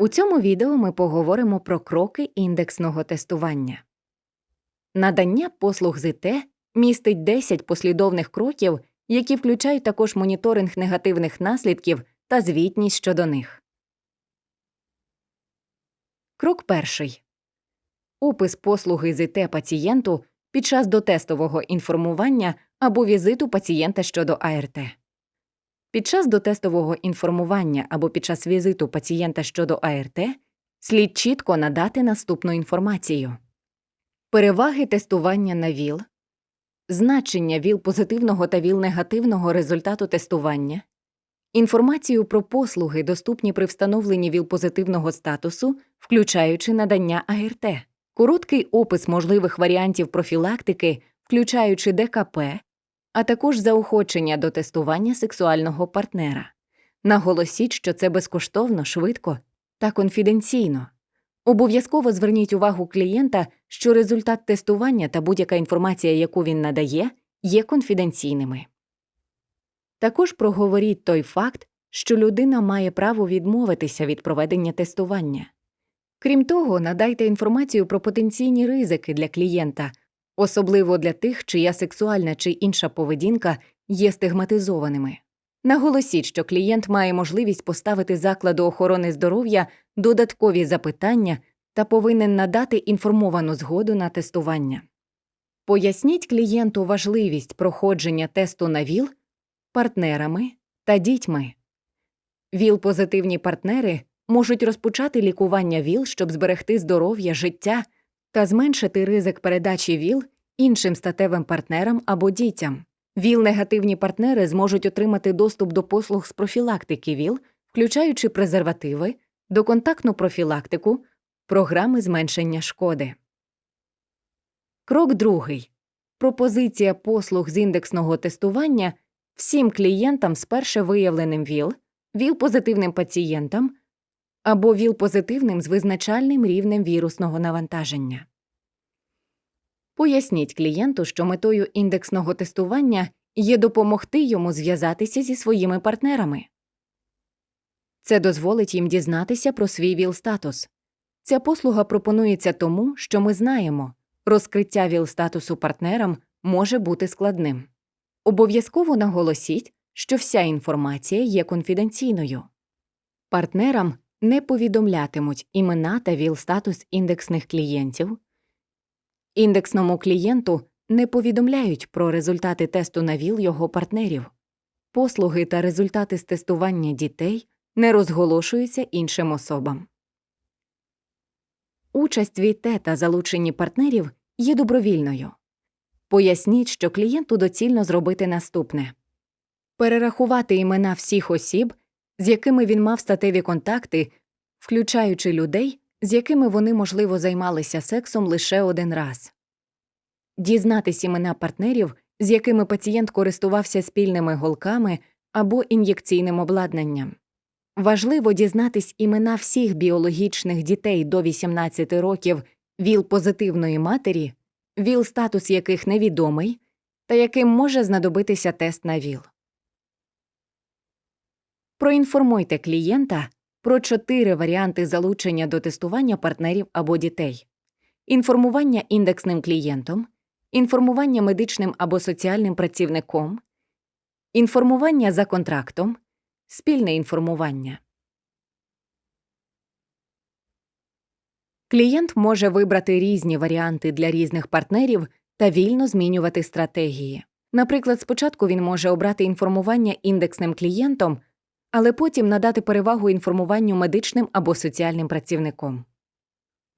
У цьому відео ми поговоримо про кроки індексного тестування. Надання послуг з ІТ містить 10 послідовних кроків, які включають також моніторинг негативних наслідків та звітність щодо них. Крок перший. Опис послуги з ІТ пацієнту під час дотестового інформування або візиту пацієнта щодо АРТ. Під час дотестового інформування або під час візиту пацієнта щодо АРТ слід чітко надати наступну інформацію: переваги тестування на ВІЛ, значення ВІЛ позитивного та ВІЛ негативного результату тестування, інформацію про послуги, доступні при встановленні ВІЛ позитивного статусу, включаючи надання АРТ, короткий опис можливих варіантів профілактики, включаючи ДКП а також заохочення до тестування сексуального партнера. Наголосіть, що це безкоштовно, швидко та конфіденційно. Обов'язково зверніть увагу клієнта, що результат тестування та будь-яка інформація, яку він надає, є конфіденційними. Також проговоріть той факт, що людина має право відмовитися від проведення тестування. Крім того, надайте інформацію про потенційні ризики для клієнта, особливо для тих, чия сексуальна чи інша поведінка є стигматизованими. Наголосіть, що клієнт має можливість поставити закладу охорони здоров'я додаткові запитання та повинен надати інформовану згоду на тестування. Поясніть клієнту важливість проходження тесту на ВІЛ партнерами та дітьми. ВІЛ-позитивні партнери можуть розпочати лікування ВІЛ, щоб зберегти здоров'я, життя та зменшити ризик передачі ВІЛ іншим статевим партнерам або дітям. ВІЛ-негативні партнери зможуть отримати доступ до послуг з профілактики ВІЛ, включаючи презервативи, доконтактну профілактику, програми зменшення шкоди. Крок другий. Пропозиція послуг з індексного тестування всім клієнтам з перше виявленим ВІЛ, ВІЛ-позитивним пацієнтам або ВІЛ-позитивним з визначальним рівнем вірусного навантаження. Поясніть клієнту, що метою індексного тестування є допомогти йому зв'язатися зі своїми партнерами. Це дозволить їм дізнатися про свій ВІЛ-статус. Ця послуга пропонується тому, що ми знаємо, розкриття ВІЛ-статусу партнерам може бути складним. Обов'язково наголосіть, що вся інформація є конфіденційною. Партнерам не повідомлятимуть імена та ВІЛ-статус індексних клієнтів. Індексному клієнту не повідомляють про результати тесту на ВІЛ його партнерів. Послуги та результати з тестування дітей не розголошуються іншим особам. Участь в ІТ та залученні партнерів є добровільною. Поясніть, що клієнту доцільно зробити наступне перерахувати імена всіх осіб, з якими він мав статеві контакти, включаючи людей, з якими вони, можливо, займалися сексом лише один раз, дізнатись імена партнерів, з якими пацієнт користувався спільними голками або ін'єкційним обладнанням. Важливо дізнатись імена всіх біологічних дітей до 18 років віл позитивної матері, віл статус яких невідомий, та яким може знадобитися тест на ВІЛ. Проінформуйте клієнта про чотири варіанти залучення до тестування партнерів або дітей: інформування індексним клієнтом, інформування медичним або соціальним працівником, інформування за контрактом, спільне інформування. Клієнт може вибрати різні варіанти для різних партнерів та вільно змінювати стратегії. Наприклад, спочатку він може обрати інформування індексним клієнтом але потім надати перевагу інформуванню медичним або соціальним працівником.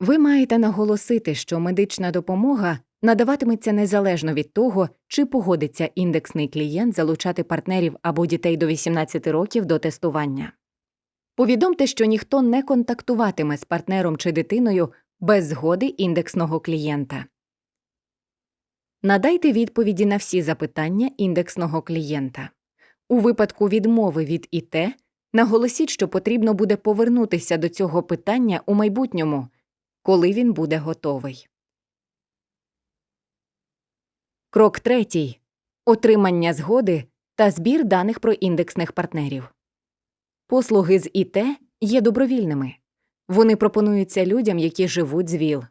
Ви маєте наголосити, що медична допомога надаватиметься незалежно від того, чи погодиться індексний клієнт залучати партнерів або дітей до 18 років до тестування. Повідомте, що ніхто не контактуватиме з партнером чи дитиною без згоди індексного клієнта. Надайте відповіді на всі запитання індексного клієнта. У випадку відмови від ІТ наголосіть, що потрібно буде повернутися до цього питання у майбутньому, коли він буде готовий. Крок третій отримання згоди та збір даних про індексних партнерів. Послуги з ІТ є добровільними. Вони пропонуються людям, які живуть з ВІЛ.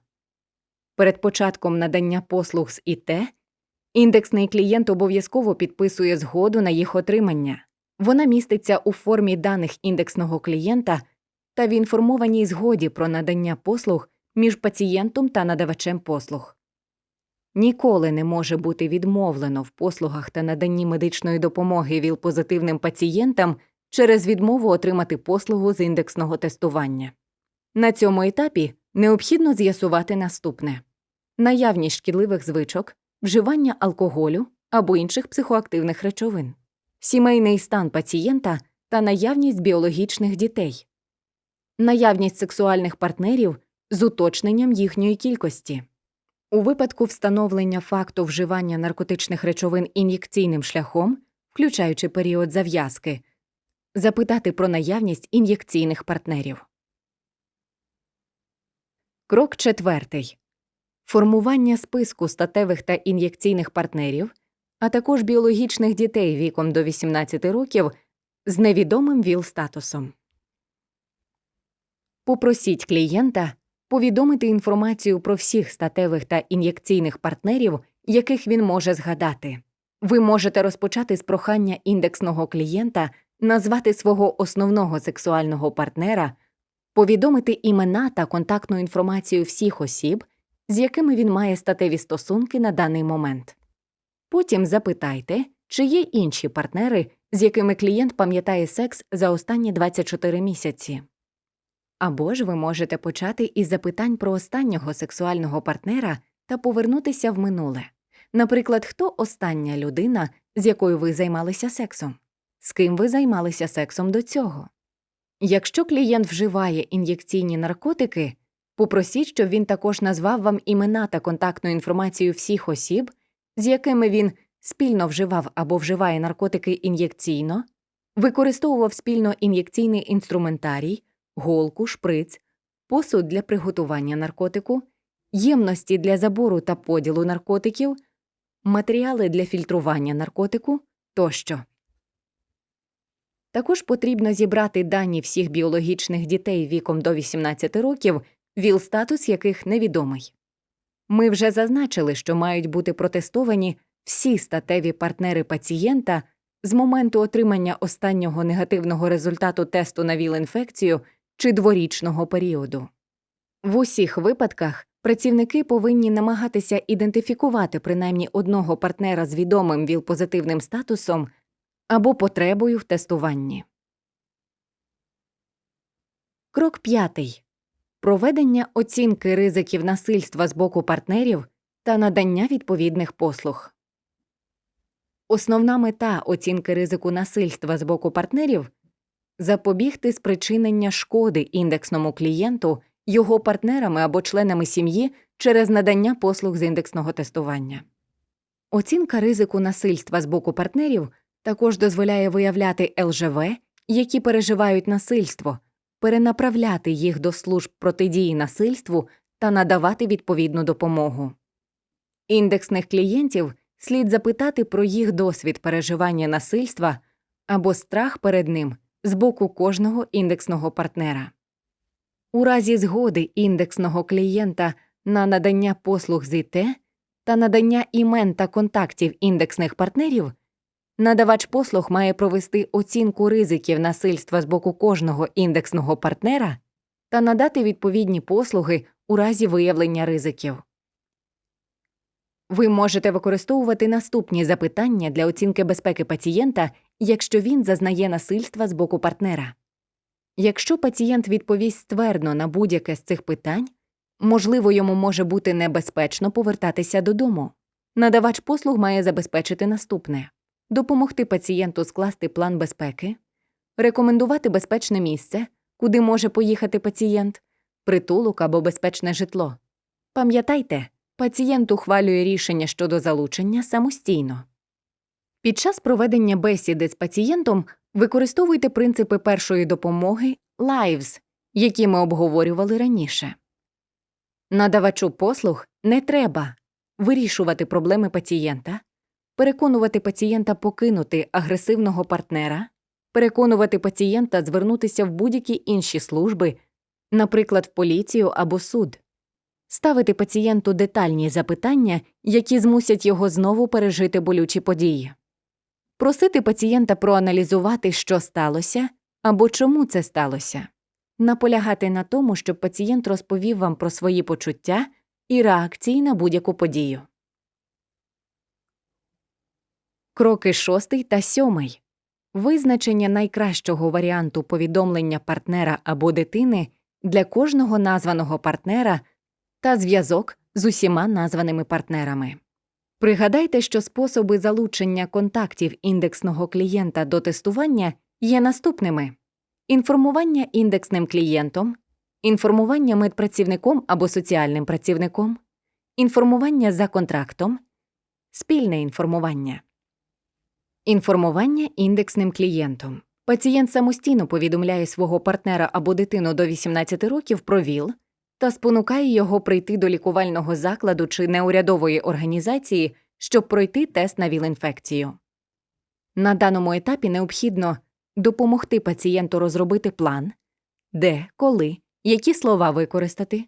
Перед початком надання послуг з ІТ індексний клієнт обов'язково підписує згоду на їх отримання. Вона міститься у формі даних індексного клієнта та в інформованій згоді про надання послуг між пацієнтом та надавачем послуг. Ніколи не може бути відмовлено в послугах та наданні медичної допомоги ВІЛ-позитивним пацієнтам через відмову отримати послугу з індексного тестування. На цьому етапі необхідно з'ясувати наступне: наявність шкідливих звичок, вживання алкоголю або інших психоактивних речовин, сімейний стан пацієнта та наявність біологічних дітей, наявність сексуальних партнерів з уточненням їхньої кількості. У випадку встановлення факту вживання наркотичних речовин ін'єкційним шляхом, включаючи період зав'язки, запитати про наявність ін'єкційних партнерів. Крок четвертий. Формування списку статевих та ін'єкційних партнерів, а також біологічних дітей віком до 18 років з невідомим ВІЛ-статусом. Попросіть клієнта повідомити інформацію про всіх статевих та ін'єкційних партнерів, яких він може згадати. Ви можете розпочати з прохання індексного клієнта назвати свого основного сексуального партнера, повідомити імена та контактну інформацію всіх осіб, з якими він має статеві стосунки на даний момент. Потім запитайте, чи є інші партнери, з якими клієнт пам'ятає секс за останні 24 місяці. Або ж ви можете почати із запитань про останнього сексуального партнера та повернутися в минуле. Наприклад, хто остання людина, з якою ви займалися сексом? З ким ви займалися сексом до цього? Якщо клієнт вживає ін'єкційні наркотики, попросіть, щоб він також назвав вам імена та контактну інформацію всіх осіб, з якими він спільно вживав або вживає наркотики ін'єкційно, використовував спільно ін'єкційний інструментарій, голку, шприц, посуд для приготування наркотику, ємності для забору та поділу наркотиків, матеріали для фільтрування наркотику тощо. Також потрібно зібрати дані всіх біологічних дітей віком до 18 років, ВІЛ-статус яких невідомий. Ми вже зазначили, що мають бути протестовані всі статеві партнери пацієнта з моменту отримання останнього негативного результату тесту на ВІЛ-інфекцію чи дворічного періоду. В усіх випадках працівники повинні намагатися ідентифікувати принаймні одного партнера з відомим ВІЛ-позитивним статусом або потребою в тестуванні. Крок п'ятий проведення оцінки ризиків насильства з боку партнерів та надання відповідних послуг. Основна мета оцінки ризику насильства з боку партнерів запобігти спричинення шкоди індексному клієнту, його партнерами або членами сім'ї через надання послуг з індексного тестування. Оцінка ризику насильства з боку партнерів також дозволяє виявляти ЛЖВ, які переживають насильство, перенаправляти їх до служб протидії насильству та надавати відповідну допомогу. Індексних клієнтів слід запитати про їх досвід переживання насильства або страх перед ним з боку кожного індексного партнера. У разі згоди індексного клієнта на надання послуг з ІТ та надання імен та контактів індексних партнерів, надавач послуг має провести оцінку ризиків насильства з боку кожного індексного партнера та надати відповідні послуги у разі виявлення ризиків. Ви можете використовувати наступні запитання для оцінки безпеки пацієнта, якщо він зазнає насильства з боку партнера. Якщо пацієнт відповість ствердно на будь-яке з цих питань, можливо, йому може бути небезпечно повертатися додому. Надавач послуг має забезпечити наступне допомогти пацієнту скласти план безпеки, рекомендувати безпечне місце, куди може поїхати пацієнт, притулок або безпечне житло. Пам'ятайте, пацієнт ухвалює рішення щодо залучення самостійно. Під час проведення бесіди з пацієнтом використовуйте принципи першої допомоги LIVES, які ми обговорювали раніше. Надавачу послуг не треба вирішувати проблеми пацієнта, переконувати пацієнта покинути агресивного партнера, переконувати пацієнта звернутися в будь-які інші служби наприклад, в поліцію або суд, ставити пацієнту детальні запитання, які змусять його знову пережити болючі події, просити пацієнта проаналізувати, що сталося або чому це сталося, наполягати на тому, щоб пацієнт розповів вам про свої почуття і реакції на будь-яку подію. Кроки шостий та сьомий. Визначення найкращого варіанту повідомлення партнера або дитини для кожного названого партнера та зв'язок з усіма названими партнерами. Пригадайте, що способи залучення контактів індексного клієнта до тестування є наступними: інформування індексним клієнтом, інформування медпрацівником або соціальним працівником, інформування за контрактом, спільне інформування. Інформування індексним клієнтом. Пацієнт самостійно повідомляє свого партнера або дитину до 18 років про ВІЛ та спонукає його прийти до лікувального закладу чи неурядової організації, щоб пройти тест на ВІЛ-інфекцію. На даному етапі необхідно допомогти пацієнту розробити план, де, коли, які слова використати,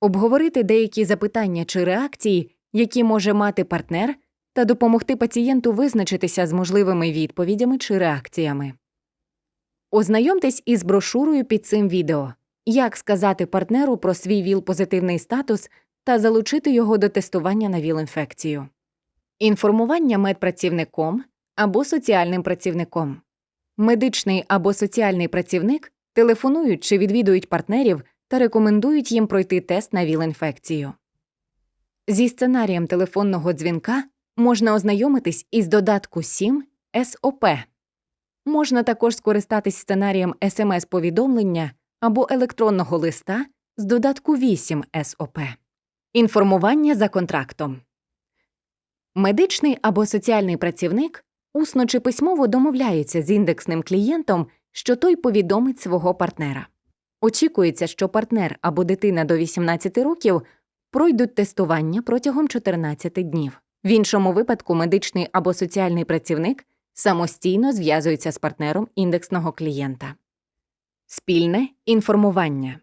обговорити деякі запитання чи реакції, які може мати партнер, та допомогти пацієнту визначитися з можливими відповідями чи реакціями. Ознайомтесь із брошурою під цим відео Як сказати партнеру про свій ВІЛ-позитивний статус та залучити його до тестування на ВІЛ-інфекцію. Інформування медпрацівником або соціальним працівником. Медичний або соціальний працівник телефонують чи відвідують партнерів та рекомендують їм пройти тест на ВІЛ-інфекцію. Зі сценарієм телефонного дзвінка можна ознайомитись із додатку 7 СОП. Можна також скористатись сценарієм СМС-повідомлення або електронного листа з додатку 8 СОП. Інформування за контрактом. Медичний або соціальний працівник усно чи письмово домовляється з індексним клієнтом, що той повідомить свого партнера. Очікується, що партнер або дитина до 18 років пройдуть тестування протягом 14 днів. В іншому випадку медичний або соціальний працівник самостійно зв'язується з партнером індексного клієнта. Спільне інформування.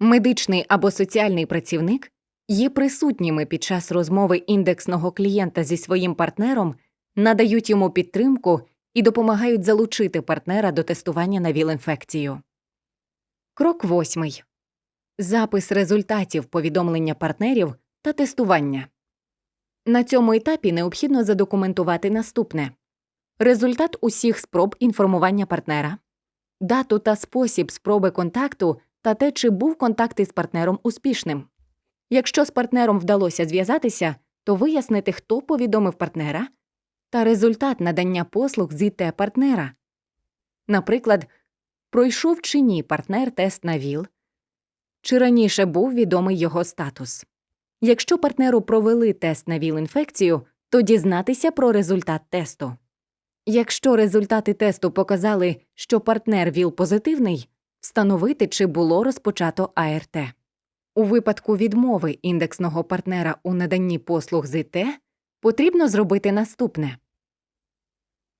Медичний або соціальний працівник є присутніми під час розмови індексного клієнта зі своїм партнером, надають йому підтримку і допомагають залучити партнера до тестування на ВІЛ-інфекцію. Крок восьмий. Запис результатів повідомлення партнерів та тестування. На цьому етапі необхідно задокументувати наступне результат усіх спроб інформування партнера, дату та спосіб спроби контакту та те, чи був контакт із партнером успішним. Якщо з партнером вдалося зв'язатися, то вияснити, хто повідомив партнера, та результат надання послуг з ІТ партнера. Наприклад, пройшов чи ні партнер тест на ВІЛ, чи раніше був відомий його статус. Якщо партнеру провели тест на ВІЛ-інфекцію, то дізнатися про результат тесту. Якщо результати тесту показали, що партнер ВІЛ-позитивний, встановити, чи було розпочато АРТ. У випадку відмови індексного партнера у наданні послуг з ІТ потрібно зробити наступне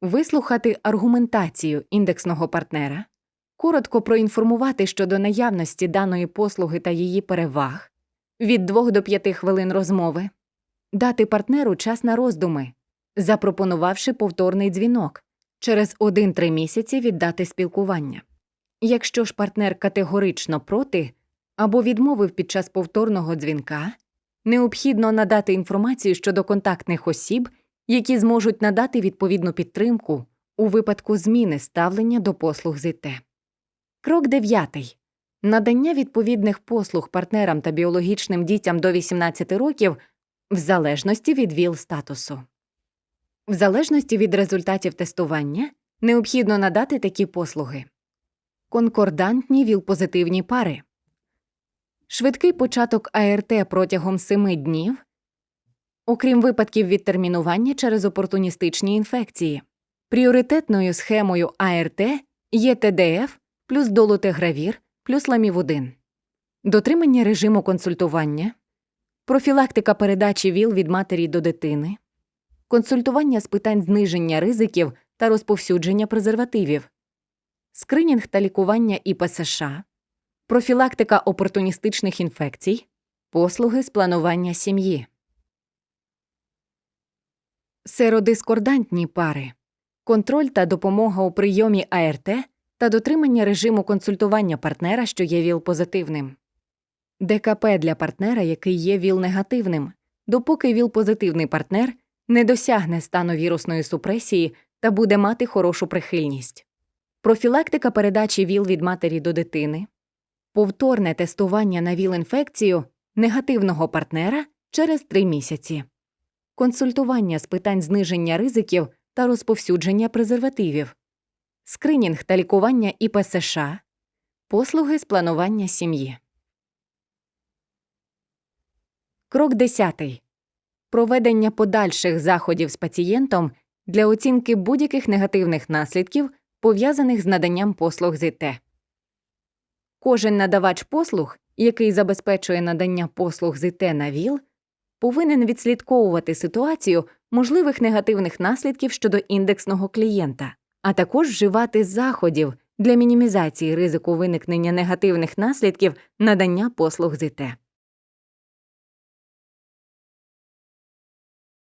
вислухати аргументацію індексного партнера, коротко проінформувати щодо наявності даної послуги та її переваг, від 2 до 5 хвилин розмови, дати партнеру час на роздуми, запропонувавши повторний дзвінок через 1-3 місяці віддати спілкування. Якщо ж партнер категорично проти або відмовив під час повторного дзвінка, необхідно надати інформацію щодо контактних осіб, які зможуть надати відповідну підтримку у випадку зміни ставлення до послуг з ІТ. Крок 9. Надання відповідних послуг партнерам та біологічним дітям до 18 років в залежності від ВІЛ статусу. В залежності від результатів тестування необхідно надати такі послуги конкордантні ВІЛ-позитивні пари, швидкий початок АРТ протягом 7 днів, окрім випадків відтермінування через опортуністичні інфекції. Пріоритетною схемою АРТ є ТДФ плюс долутегравір плюс ламівудин, дотримання режиму консультування, профілактика передачі ВІЛ від матері до дитини, консультування з питань зниження ризиків та розповсюдження презервативів, скринінг та лікування ІПСШ, профілактика опортуністичних інфекцій, послуги з планування сім'ї. Серодискордантні пари, контроль та допомога у прийомі АРТ та дотримання режиму консультування партнера, що є ВІЛ-позитивним. ДКП для партнера, який є ВІЛ-негативним, допоки ВІЛ-позитивний партнер не досягне стану вірусної супресії та буде мати хорошу прихильність. Профілактика передачі ВІЛ від матері до дитини, повторне тестування на ВІЛ-інфекцію негативного партнера через 3 місяці, консультування з питань зниження ризиків та розповсюдження презервативів, скринінг та лікування ІПСШ, послуги з планування сім'ї. Крок 10. Проведення подальших заходів з пацієнтом для оцінки будь-яких негативних наслідків, пов'язаних з наданням послуг з ІТ. Кожен надавач послуг, який забезпечує надання послуг з ІТ на ВІЛ, повинен відслідковувати ситуацію можливих негативних наслідків щодо індексного клієнта, а також вживати заходів для мінімізації ризику виникнення негативних наслідків надання послуг з ІТ.